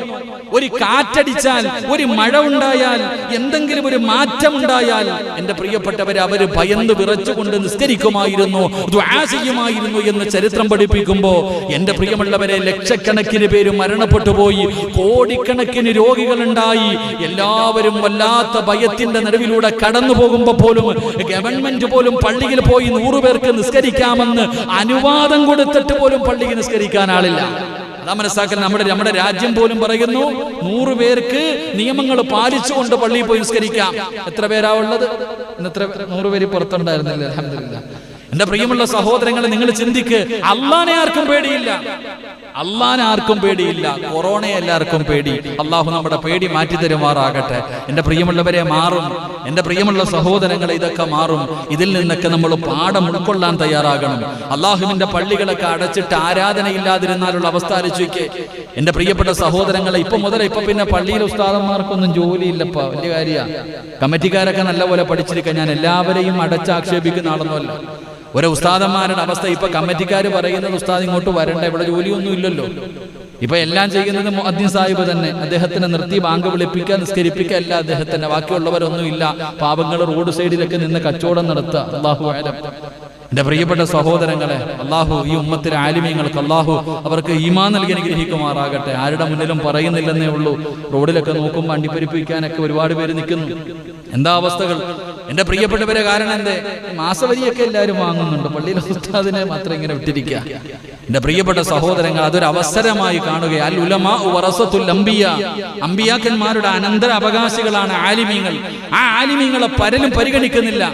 ഒരു കാറ്റടിച്ചാൽ ഒരു മഴ ഉണ്ടായാൽ എന്തെങ്കിലും ഒരു മാറ്റം ഉണ്ടായാൽ എന്റെ പ്രിയപ്പെട്ടവർ അവർ ഭയന്ന് വിറച്ചുകൊണ്ട് നിസ്കരിക്കുമായിരുന്നു ചെയ്യുമായിരുന്നു എന്ന് ചരിത്രം പഠിപ്പിക്കുമ്പോൾ എന്റെ പ്രിയമുള്ളവരെ ലക്ഷക്കണക്കിന് പേര് മരണപ്പെട്ടു പോയി കോടിക്കണക്കിന് രോഗികളുണ്ടായി എല്ലാവരും വല്ലാത്ത ഭയത്തിന്റെ നിലവിലൂടെ കടന്നു പോകുമ്പോൾ പോലും പോലും പള്ളിയിൽ പോയി നൂറുപേർക്ക് നിസ്കരിക്കാമെന്ന് അനുവാദം കൊടുത്തിട്ട് പോലും പള്ളിക്ക് നിസ്കരിക്കാൻ ആളില്ല. അതാ മനസ്സിലാക്കൽ നമ്മുടെ നമ്മുടെ രാജ്യം പോലും പറയുന്നു നൂറ് പേർക്ക് നിയമങ്ങൾ പാലിച്ചുകൊണ്ട് പള്ളിയിൽ പോയി നിസ്കരിക്കാം. എത്ര പേരാ ഉള്ളത്? ഇന്നത്ര എത്ര നൂറ് പേര് പുറത്തുണ്ടായിരുന്നില്ല? അലഹമില്ല എന്റെ പ്രിയമുള്ള സഹോദരങ്ങളെ നിങ്ങൾ ചിന്തിക്ക് അള്ളാനെ ആർക്കും പേടിയില്ല. അള്ളാനെ ആർക്കും പേടിയില്ല. കൊറോണ എല്ലാവർക്കും പേടി. അള്ളാഹു നമ്മുടെ പേടി മാറ്റി തരുമാറാകട്ടെ. എന്റെ പ്രിയമുള്ളവരെ മാറും. എന്റെ പ്രിയമുള്ള സഹോദരങ്ങൾ ഇതൊക്കെ മാറും. ഇതിൽ നിന്നൊക്കെ നമ്മൾ പാഠം ഉൾക്കൊള്ളാൻ തയ്യാറാകണം. അള്ളാഹുവിന്റെ പള്ളികളൊക്കെ അടച്ചിട്ട് ആരാധനയില്ലാതിരുന്നാലുള്ള അവസ്ഥ ആലോചിക്കേ. എന്റെ പ്രിയപ്പെട്ട സഹോദരങ്ങളെ ഇപ്പൊ മുതൽ ഇപ്പൊ പിന്നെ പള്ളിയിലെ ഉസ്താദന്മാർക്കൊന്നും ജോലിയില്ലപ്പ. വലിയ കാര്യ. കമ്മിറ്റിക്കാരൊക്കെ നല്ലപോലെ പഠിച്ചിരിക്കാൻ ഞാൻ എല്ലാവരെയും അടച്ചാക്ഷേപിക്കുന്ന ആളൊന്നുമല്ല. ഒരു ഉസ്താദന്മാരുടെ അവസ്ഥ ഇപ്പൊ കമ്മിറ്റിക്കാർ പറയുന്നത് ഉസ്താദ് ഇങ്ങോട്ട് വരണ്ട ഇവിടെ ജോലിയൊന്നും ഇല്ലല്ലോ. ഇപ്പൊ എല്ലാം ചെയ്യുന്നത് മുഅദ്ദിൻ സാഹിബ് തന്നെ. അദ്ദേഹത്തിനെ നിർത്തി ബാങ്ക് വിളിപ്പിക്കുക നിസ്കരിപ്പിക്കുക അല്ല അദ്ദേഹത്തിന്റെ ബാക്കിയുള്ളവരൊന്നും ഇല്ല പാവങ്ങൾ റോഡ് സൈഡിലൊക്കെ നിന്ന് കച്ചവടം നടത്തുക. അള്ളാഹു ആലം എന്റെ പ്രിയപ്പെട്ട സഹോദരങ്ങളെ അള്ളാഹു ഈ ഉമ്മത്തിലെ ആലിമ്യങ്ങൾക്ക് അള്ളാഹു അവർക്ക് ഈമാ നൽകി അനുഗ്രഹിക്കുമാറാകട്ടെ. ആരുടെ മുന്നിലും പറയുന്നില്ലെന്നേ ഉള്ളൂ. റോഡിലൊക്കെ നോക്കുമ്പോൾ അണ്ടിപ്പരിപ്പിക്കാനൊക്കെ ഒരുപാട് പേര് നിൽക്കുന്നു. എന്താ അവസ്ഥകൾ? എന്റെ പ്രിയപ്പെട്ടവരെ കാരണം എന്തേ? മാസവരിയൊക്കെ എല്ലാവരും വാങ്ങുന്നുണ്ട്. പള്ളിയിലെ ഉസ്താദിനെ മാത്രം ഇങ്ങനെ വിട്ടിരിക്കുക. എന്റെ പ്രിയപ്പെട്ട സഹോദരങ്ങൾ അതൊരു അവസരമായി കാണുക. അൽ വറസത്തുൽ അംബിയ. അമ്പിയാക്കന്മാരുടെ അനന്തര അവകാശികളാണ് ആലിമീങ്ങൾ. ആ ആലിമീങ്ങളെ പരലും പരിഗണിക്കുന്നില്ല.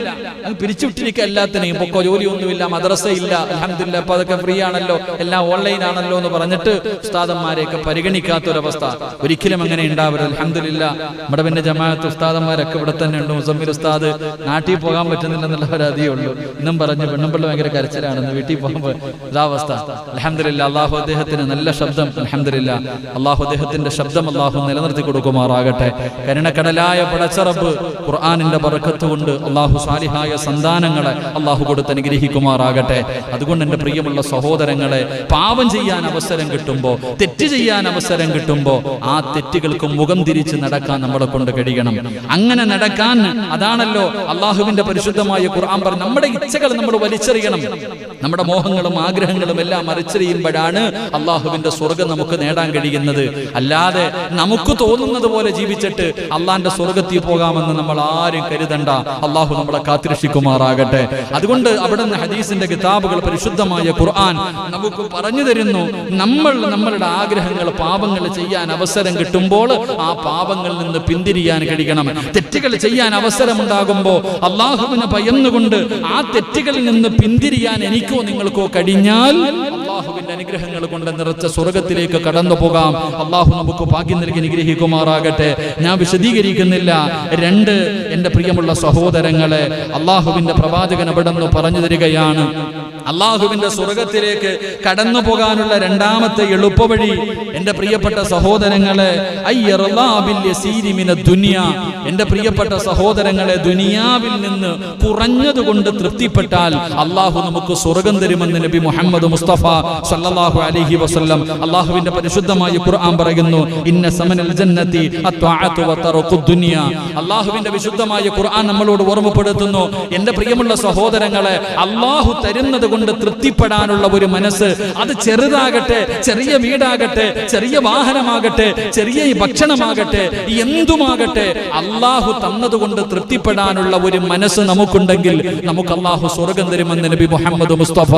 അത് പിരിച്ചുവിട്ടിരിക്കുക എല്ലാത്തിനെയും. പൊക്കോ ജോലിയൊന്നുമില്ല മദ്രസ ഇല്ല അലഹമില്ല അപ്പൊ അതൊക്കെ ഫ്രീ ആണല്ലോ എല്ലാം ഓൺലൈൻ ആണല്ലോ എന്ന് പറഞ്ഞിട്ട് ഉസ്താദന്മാരെയൊക്കെ പരിഗണിക്കാത്തൊരവസ്ഥ. ഒരിക്കലും അങ്ങനെ ഉണ്ടാവരുത്. അലഹമില്ല നമ്മുടെ പിന്നെ ജമാഅത്ത് ഉസ്താദന്മാരൊക്കെ ഇവിടെ തന്നെ ഉണ്ട്. മുസമ്മിൽ ഉസ്താദ് നാട്ടിൽ പോകാൻ പറ്റുന്നില്ല എന്നുള്ള പരാതിയേ ഉള്ളൂ ഇന്നും പറഞ്ഞു പെണ്ണുമ്പിള്ള ഭയങ്കര കരച്ചിലാണെന്ന് വീട്ടിൽ പോകുമ്പോൾ ഇതാ അവസ്ഥ. അലഹമില്ല അള്ളാഹു അദ്ദേഹത്തിന് നല്ല ശബ്ദം അലഹമില്ല അള്ളാഹു അദ്ദേഹത്തിന്റെ ശബ്ദം അള്ളാഹു നിലനിർത്തി കൊടുക്കുമാറാകട്ടെ. കരുണക്കടലായ പടച്ചറബ് ഖുർആാനിന്റെ പറക്കത്ത് കൊണ്ട് അള്ളാഹു സാലിഹായ സന്താനങ്ങളെ അള്ളാഹു കൊടുത്ത് അനുഗ്രഹിക്കുമാറാകട്ടെ. അതുകൊണ്ട് എന്റെ പ്രിയമുള്ള സഹോദരങ്ങളെ പാപം ചെയ്യാൻ അവസരം കിട്ടുമ്പോൾ തെറ്റ് ചെയ്യാൻ അവസരം കിട്ടുമ്പോൾ ആ തെറ്റുകൾക്ക് മുഖം തിരിച്ച് നടക്കാൻ നമ്മളെ കൊണ്ട് കഴിയണം. അങ്ങനെ നടക്കാൻ അതാണല്ലോ അള്ളാഹുവിന്റെ പരിശുദ്ധമായ ഖുർആൻ പറഞ്ഞു നമ്മുടെ ഇച്ഛകൾ നമ്മൾ വലിച്ചെറിയണം. നമ്മുടെ മോഹങ്ങളും ആഗ്രഹങ്ങളും എല്ലാം മറിച്ചെറിയുമ്പോഴാണ് അള്ളാഹുവിന്റെ സ്വർഗം നമുക്ക് നേടാൻ കഴിയുന്നത്. അല്ലാതെ നമുക്ക് തോന്നുന്നത് പോലെ ജീവിച്ചിട്ട് അള്ളാന്റെ സ്വർഗത്തിൽ പോകാമെന്ന് നമ്മൾ ആരും കരുതണ്ട. അള്ളാഹു നമ്മളെ കാത്തിരക്ഷിക്കുമാറാകട്ടെ. അതുകൊണ്ട് അവിടെ നിന്ന് ഹദീസിന്റെ കിതാബുകൾ പരിശുദ്ധമായ ഖുർആൻ നമുക്ക് പറഞ്ഞു തരുന്നു. നമ്മൾ നമ്മളുടെ ആഗ്രഹങ്ങൾ പാപങ്ങൾ ചെയ്യാൻ അവസരം കിട്ടുമ്പോൾ ആ പാപങ്ങളിൽ നിന്ന് പിന്തിരിയാൻ കഴിയണം. തെറ്റുകൾ ചെയ്യാൻ അവസരമുണ്ടാകുമ്പോൾ അള്ളാഹുവിനെ ഭയന്നുകൊണ്ട് ആ തെറ്റുകളിൽ നിന്ന് പിന്തിരിയാൻ എനിക്കോ നിങ്ങൾക്കോ കഴിഞ്ഞാൽ അള്ളാഹുവിന്റെ അനുഗ്രഹങ്ങൾ കൊണ്ട് നിറച്ച സ്വർഗത്തിലേക്ക് കടന്നു പോകാം. അള്ളാഹു നമുക്ക് ഭാഗ്യം നൽകി അനുഗ്രഹിക്കുമാറാകട്ടെ. ഞാൻ വിശദീകരിക്കുന്നില്ല. രണ്ട് എന്റെ പ്രിയമുള്ള സഹോദരങ്ങളെ അള്ളാഹുവിന്റെ പ്രവാചകൻ അവിടെ നിന്ന് പറഞ്ഞു തരികയാണ്. അള്ളാഹുവിന്റെ സ്വർഗത്തിലേക്ക് കടന്നു പോകാനുള്ള രണ്ടാമത്തെ എളുപ്പവഴി എന്റെ പ്രിയപ്പെട്ട സഹോദരങ്ങളെ ദുനിയ. എന്റെ പ്രിയപ്പെട്ട സഹോദരങ്ങളെ ദുനിയാവിൽ നിന്ന് കുറഞ്ഞതുകൊണ്ട് തൃപ്തിപ്പെട്ടാൽ അള്ളാഹു നമുക്ക് സ്വർഗം തരുമെന്ന് നബി മുഹമ്മദ് മുസ്തഫ സല്ലല്ലാഹു അലൈഹി വസല്ലം അള്ളാഹുവിന്റെ പരിശുദ്ധമായ ഖുർആൻ പറയുന്നു ഇന്ന സമനൽ ജന്നതി അത്വാഅതു വതറഖു ദുനിയ. അള്ളാഹുവിന്റെ വിശുദ്ധമായ ഖുർആൻ നമ്മളോട് ഓർമ്മപ്പെടുത്തുന്നു എന്റെ പ്രിയമുള്ള സഹോദരങ്ങളെ അള്ളാഹു തരുന്നത് കൊണ്ട് തൃപ്തിപ്പെടാനുള്ള ഒരു മനസ്സ് അത് ചെറുതാകട്ടെ ചെറിയ വീടാകട്ടെ ചെറിയ വാഹനമാകട്ടെ ചെറിയ ഭക്ഷണമാകട്ടെ എന്തുമാകട്ടെ അള്ളാഹു തന്നതുകൊണ്ട് തൃപ്തിപ്പെടാനുള്ള ഒരു മനസ്സ് നമുക്കുണ്ടെങ്കിൽ നമുക്ക് അള്ളാഹു സ്വർഗം തരുമെന്ന് നബി മുഹമ്മദ് മുസ്തഫ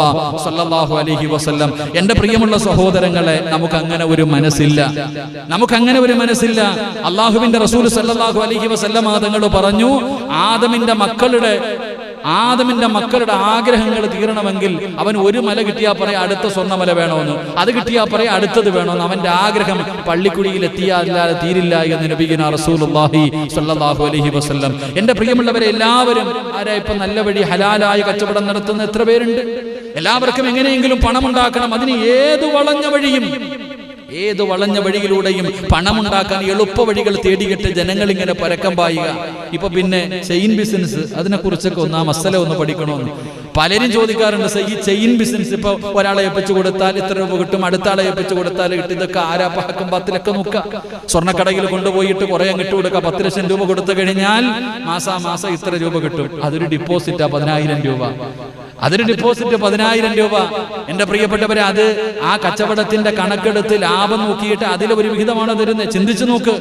സല്ലല്ലാഹു അലൈഹി വസല്ലം എന്റെ പ്രിയമുള്ള സഹോദരങ്ങളെ നമുക്ക് അങ്ങനെ ഒരു മനസ്സില്ല. നമുക്ക് അങ്ങനെ ഒരു മനസ്സില്ല. അള്ളാഹുവിന്റെ റസൂൽ സല്ലാഹു അലഹി വസല്ലം തങ്ങൾ പറഞ്ഞു ആദമിന്റെ മക്കളുടെ ആദമിന്റെ മക്കളുടെ ആഗ്രഹങ്ങൾ തീരണമെങ്കിൽ അവൻ ഒരു മല കിട്ടിയാൽ പറയാം അടുത്ത സ്വർണമല വേണമെന്ന്. അത് കിട്ടിയാൽ പറയാം അടുത്തത് വേണമെന്ന്. അവന്റെ ആഗ്രഹം പള്ളിക്കുടിയിൽ എത്തിയാല്ലാതെ തീരില്ല എന്ന് നബിഗിന റസൂലുള്ളാഹി സ്വല്ലല്ലാഹു അലൈഹി വസല്ലം. എന്റെ പ്രിയമുള്ളവരെ എല്ലാവരും ആരാ ഇപ്പൊ നല്ല വഴി ഹലാലായ കച്ചവടം നടത്തുന്ന എത്ര പേരുണ്ട്? എല്ലാവർക്കും എങ്ങനെയെങ്കിലും പണം ഉണ്ടാക്കണം അതിന് ഏത് വളഞ്ഞ വഴിയും ഏത് വളഞ്ഞ വഴിയിലൂടെയും പണമുണ്ടാക്കാൻ എളുപ്പ വഴികൾ തേടിയിട്ട് ജനങ്ങൾ ഇങ്ങനെ പരക്കം പായുക. ഇപ്പൊ പിന്നെ ചെയിൻ ബിസിനസ് അതിനെ കുറിച്ചൊക്കെ ഒന്ന് ആ മസല ഒന്ന് പഠിക്കണമെന്ന് പലരും ചോദിക്കാറുണ്ട് "സർ, ഈ ചെയിൻ ബിസിനസ് ഇപ്പൊ ഒരാളെ ഏൽപ്പിച്ചു കൊടുത്താൽ ഇത്ര രൂപ കിട്ടും? അടുത്ത ആളെ ഏൽപ്പിച്ചു കൊടുത്താൽ കിട്ടും? ഇതൊക്കെ ആരാ പഹക്കം പത്തിലൊക്കെ നോക്കുക സ്വർണക്കടയിൽ കൊണ്ടുപോയിട്ട് കുറെ അങ്ങിട്ട് കൊടുക്കുക പത്ത് ലക്ഷം രൂപ കൊടുത്തു കഴിഞ്ഞാൽ മാസാ മാസം ഇത്ര രൂപ കിട്ടും. അതൊരു ഡിപ്പോസിറ്റാ പതിനായിരം രൂപ. അതൊരു ഡിപ്പോസിറ്റ് പതിനായിരം രൂപ. എന്റെ പ്രിയപ്പെട്ടവരെ അത് ആ കച്ചവടത്തിന്റെ കണക്കെടുത്ത് ലാഭം നോക്കിയിട്ട് അതിൽ ഒരു വിഹിതമാണ് തരുന്നത് ചിന്തിച്ചു നോക്ക്.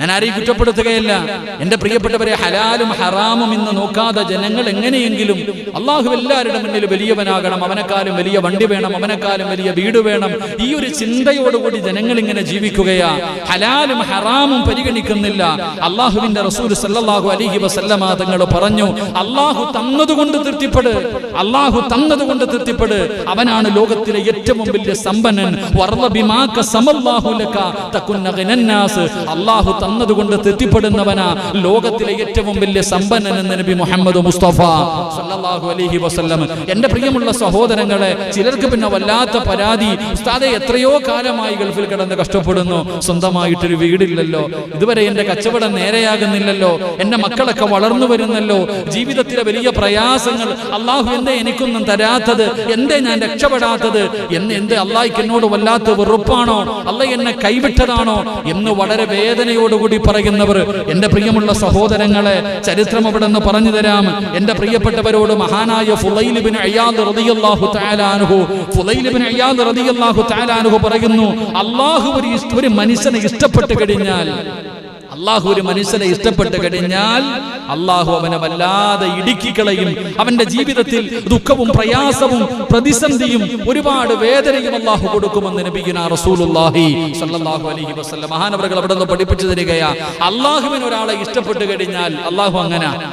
ഞാൻ ആരെയും കുറ്റപ്പെടുത്തുകയല്ല. എന്റെ പ്രിയപ്പെട്ടവരെ ഹലാലും ഹറാമും ഇന്ന് നോക്കാതെ ജനങ്ങൾ എങ്ങനെയെങ്കിലും അള്ളാഹു എല്ലാവരുടെ മുന്നിൽ വലിയവനാകണം. അവനെക്കാളും വലിയ വണ്ടി വേണം അവനെക്കാളും വലിയ വീട് വേണം. ഈ ഒരു ചിന്തയോടുകൂടി ജനങ്ങൾ ഇങ്ങനെ ജീവിക്കുകയാ. ഹലാലും ഹറാമും പരിഗണിക്കുന്നില്ല. അള്ളാഹുവിന്റെ റസൂൽ സല്ലല്ലാഹു അലൈഹി വസല്ലമ തങ്ങൾ പറഞ്ഞു അള്ളാഹു തന്നതുകൊണ്ട് തൃപ്തിപ്പെട്. അള്ളാഹു തന്നതുകൊണ്ട് തൃപ്തിപ്പെട്. അവനാണ് ലോകത്തിലെ ഏറ്റവും വലിയ സമ്പന്നൻ. അള്ളാഹു തന്നതുകൊണ്ട് തൃപ്തിപ്പെടുന്നവനാ ലോകത്തിലെ ഏറ്റവും വലിയ സമ്പന്നൻ എന്ന് നബി മുഹമ്മദ് മുസ്തഫ സല്ലല്ലാഹു അലൈഹി വസല്ലം. എന്റെ പ്രിയമുള്ള സഹോദരങ്ങളെ ചിലർക്ക് പിന്നെ വല്ലാത്ത പരാതി. ഉസ്താദെ എത്രയോ കാലമായി ഗൾഫിൽ കിടന്ന് കഷ്ടപ്പെടുന്നു. സ്വന്തമായിട്ടൊരു വീടില്ലല്ലോ. ഇതുവരെ എന്റെ കച്ചവടം നേരെയാകുന്നില്ലല്ലോ. എന്റെ മക്കളൊക്കെ വളർന്നു വരുന്നല്ലോ. ജീവിതത്തിലെ വലിയ പ്രയാസങ്ങൾ. അള്ളാഹു എന്തേ എനിക്കൊന്നും തരാത്തത്? എന്തേ ഞാൻ രക്ഷപ്പെടാത്തത്? എന്ന് എന്ത് അള്ളാഹിക്ക് എന്നോട് വല്ലാത്ത വെറുപ്പാണോ? അല്ല എന്നെ കൈവിട്ടതാണോ? എന്ന് വളരെ വേദനയോടുകൂടി പറയുന്നവർ എന്റെ പ്രിയമുള്ള സഹോദരങ്ങളെ ചരിത്രം അവിടെ നിന്ന് പറഞ്ഞു തരാം. എന്റെ പ്രിയപ്പെട്ടവരോട് മഹാനായ ഫുലൈലിബിൻ അയ്യാദ് ഫുലൈലിബിൻ അയ്യാദ് പറയുന്നു അള്ളാഹു ഒരു ഒരു മനുഷ്യനെ ഇഷ്ടപ്പെട്ട് കഴിഞ്ഞാൽ അള്ളാഹു ഒരു മനുഷ്യനെ ഇഷ്ടപ്പെട്ട് കഴിഞ്ഞാൽ അള്ളാഹു അവനെ വല്ലാതെ ഇടുക്കിക്കളയും അവന്റെ ജീവിതത്തിൽ ദുഃഖവും പ്രയാസവും പ്രതിസന്ധിയും ഒരുപാട് വേദനയും അള്ളാഹു കൊടുക്കുമെന്ന് നബിഗുന റസൂലുള്ളാഹി സ്വല്ലല്ലാഹു അലൈഹി വസല്ലം. മഹാനവറുകൾ അവിടെ നിന്ന് പഠിപ്പിച്ചു തരികയാ. അള്ളാഹുവിന് ഒരാളെ ഇഷ്ടപ്പെട്ട് കഴിഞ്ഞാൽ അള്ളാഹു അങ്ങനെ